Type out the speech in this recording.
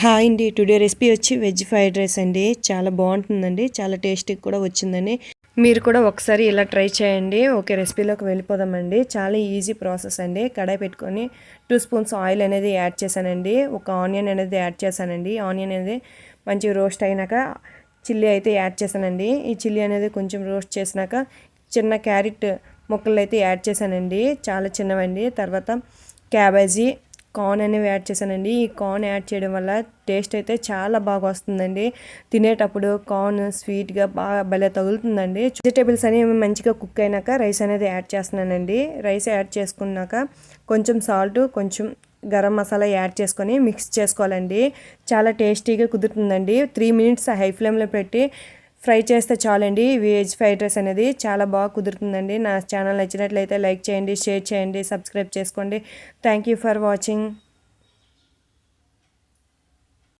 Hi అండి. Today recipe వచ్చి veg fried rice అండి. చాలా బాగుంటుందండి. చాలా టేస్టీ కూడా వచ్చిందండి. మీరు కూడా ఒకసారి ఇలా ట్రై చేయండి. ఓకే రెసిపీలోకి వెళ్ళిపోదామండి. చాలా ఈజీ ప్రాసెస్ అండి. కడాయి పెట్టుకొని టూ స్పూన్స్ ఆయిల్ అనేది యాడ్ చేశానండి. ఒక ఆనియన్ అనేది యాడ్ చేశానండి. ఆనియన్ అనేది మంచిగా రోస్ట్ అయినాక చిల్లీ అయితే యాడ్ చేశానండి. ఈ చిల్లీ అనేది కొంచెం రోస్ట్ చేసినాక చిన్న క్యారెట్ ముక్కలు అయితే యాడ్ చేశానండి. చాలా చిన్నవండి. తర్వాత క్యాబేజీ కార్న్ అనేవి యాడ్ చేశానండి. ఈ కార్న్ యాడ్ చేయడం వల్ల టేస్ట్ అయితే చాలా బాగా వస్తుందండి. తినేటప్పుడు కార్న్ స్వీట్గా బాగా భలే తగులుతుందండి. వెజిటేబుల్స్ అనేవి మంచిగా కుక్ అయినాక రైస్ అనేది యాడ్ చేస్తున్నానండి. రైస్ యాడ్ చేసుకున్నాక కొంచెం సాల్ట్ కొంచెం గరం మసాలా యాడ్ చేసుకొని మిక్స్ చేసుకోవాలండి. చాలా టేస్టీగా కుదురుతుందండి. త్రీ మినిట్స్ హై ఫ్లేమ్లో పెట్టి ఫ్రై చేస్తే చాలండి. వెజ్ ఫ్రైడ్ రైస్ అనేది చాలా బాగా కుదురుతుందండి. నా ఛానల్ నచ్చినట్లయితే లైక్ చేయండి షేర్ చేయండి సబ్స్క్రైబ్ చేసుకోండి. Thank you for watching.